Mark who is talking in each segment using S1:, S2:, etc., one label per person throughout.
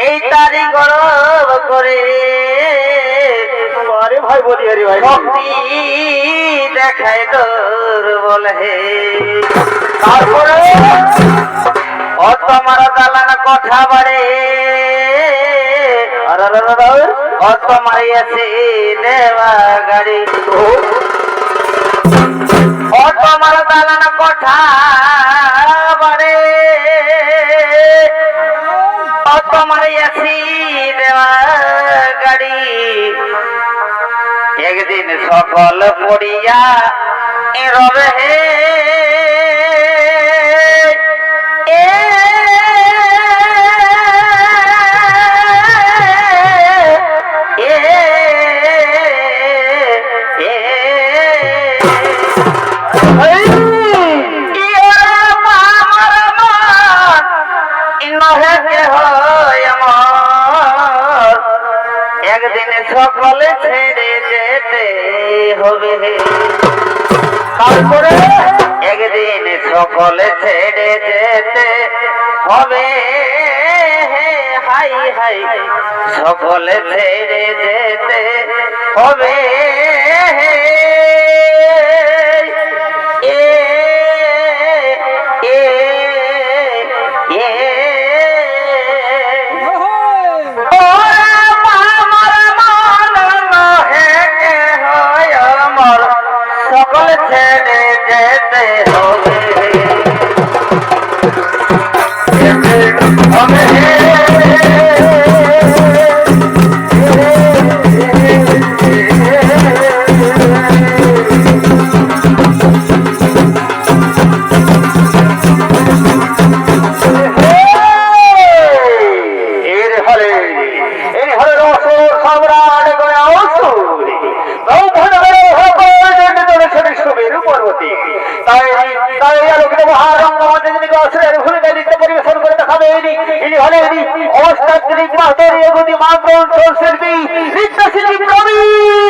S1: এই তারি গরব করে।
S2: আরে ভাই বলি আরে ভাই
S1: ভক্তি দেখায় তোর বলে
S2: তারপরে
S1: ও তোমার দালান কথা বাড়ে। ও মারিয়াছে দেওয়া গাড়ি। ও। মারা দালান কথা কল পড়িয়া এ রবে হে সকলে ছেড়ে যেতে হবে।
S2: কণ্ঠশিল্পী নৃত্যশিল্পী প্রবীণ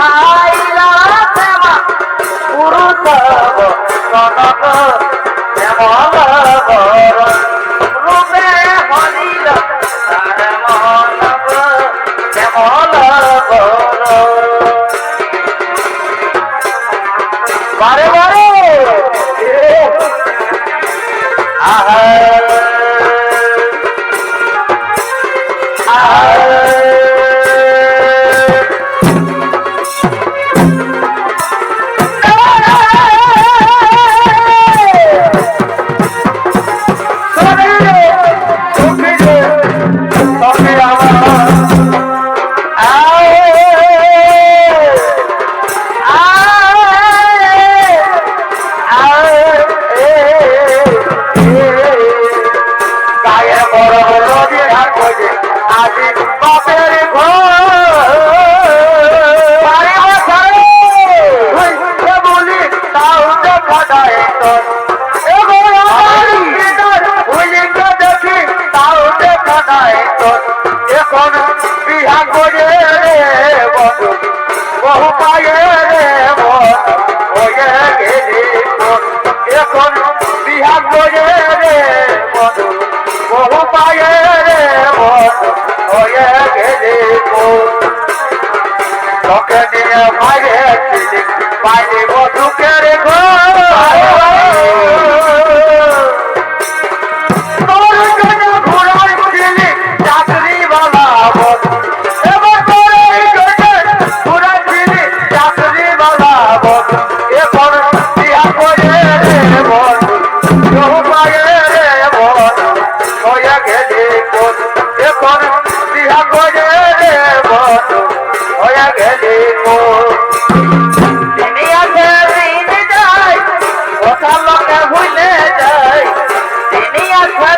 S2: আইলা
S1: পুরুষ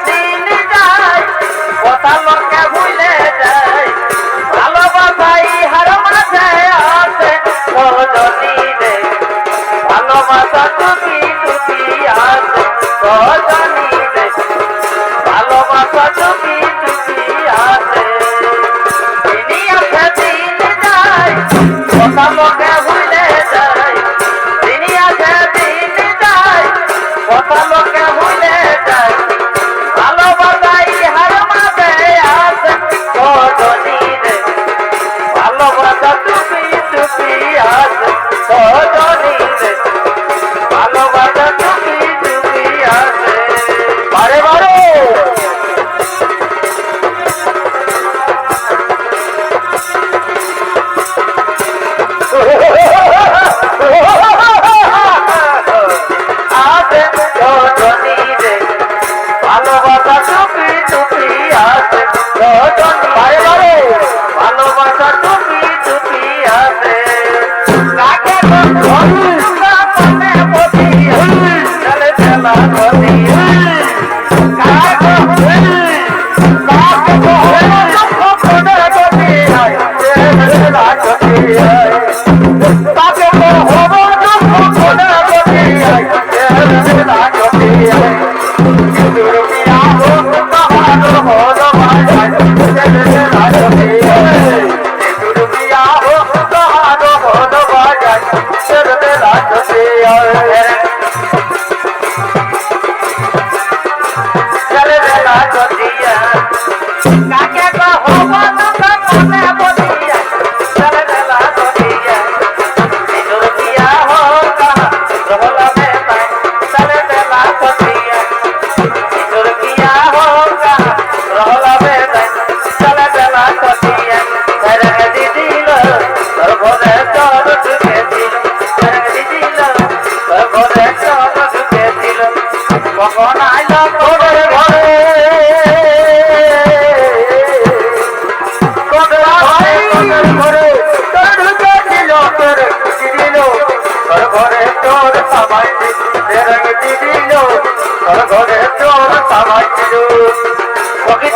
S1: দিন যায়, কথা লোকে ভুলে যায়। ভালোবাসাই হার মাঝে আছে সজনীরে ভালোবাসা তুমি তুমি আছে সজনীরে ভালোবাসা তুমি তুমি আছে।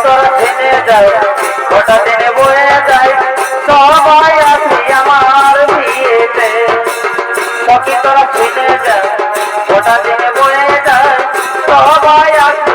S1: তোর দিনে যায় গোটা দিনে বয়ে যায়। সবাই আসি আমার বিয়েতে। কবি তোর গোটা দিনে বয়ে যায়। সবাই আসি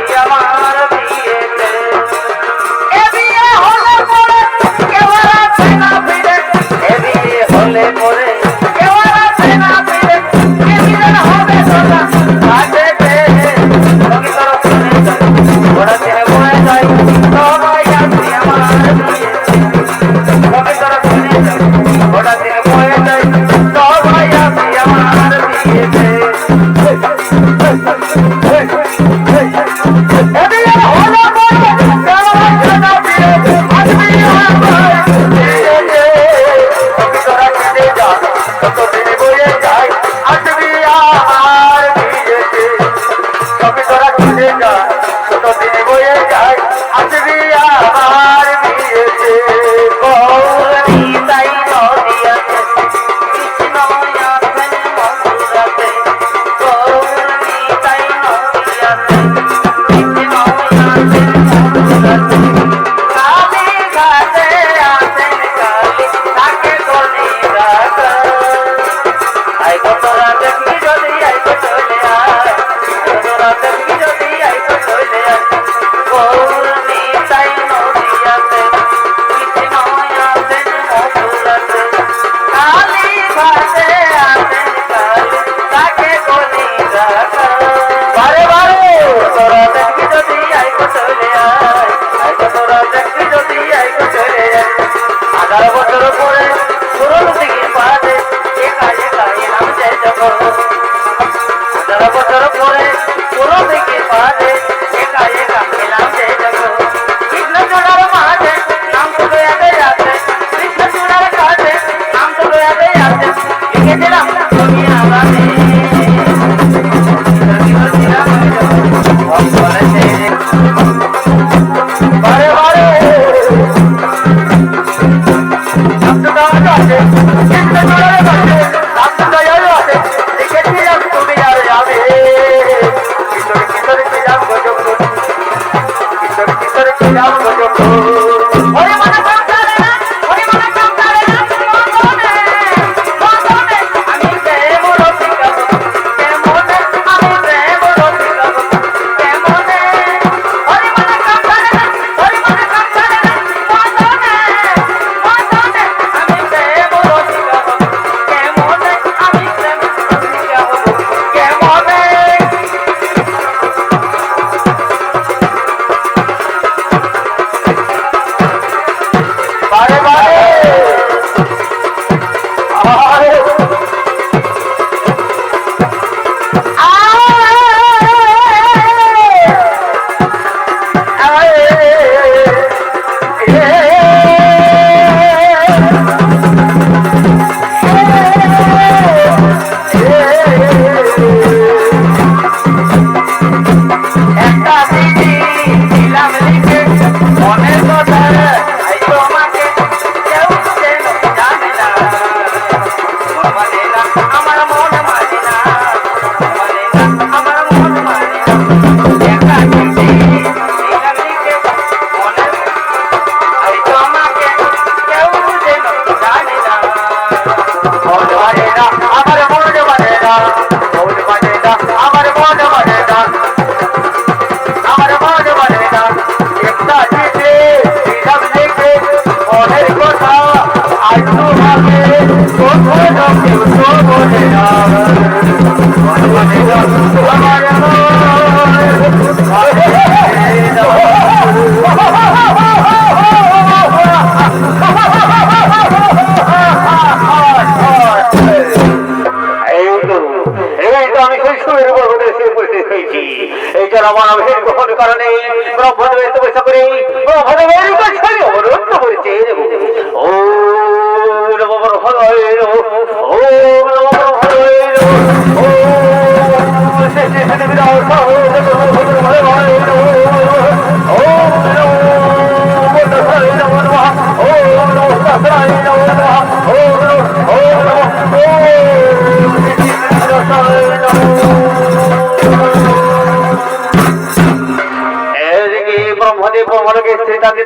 S2: কোনো ঘটনা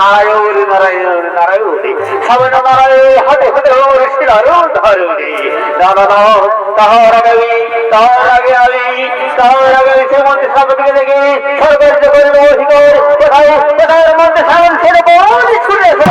S2: নারায়ণ নারায়ণ নারায়ণ সামনে নারায়ণ হাতে হাতে ওর ধরুনি না না না তাহার আগে তাহার আগে আমি তাহার আগে সে মন্দির সামনে দেখি সরকার যে করে অধিকার কোথায় কোথায় মন্দির সামনে ছেড়ে বড় ছুটে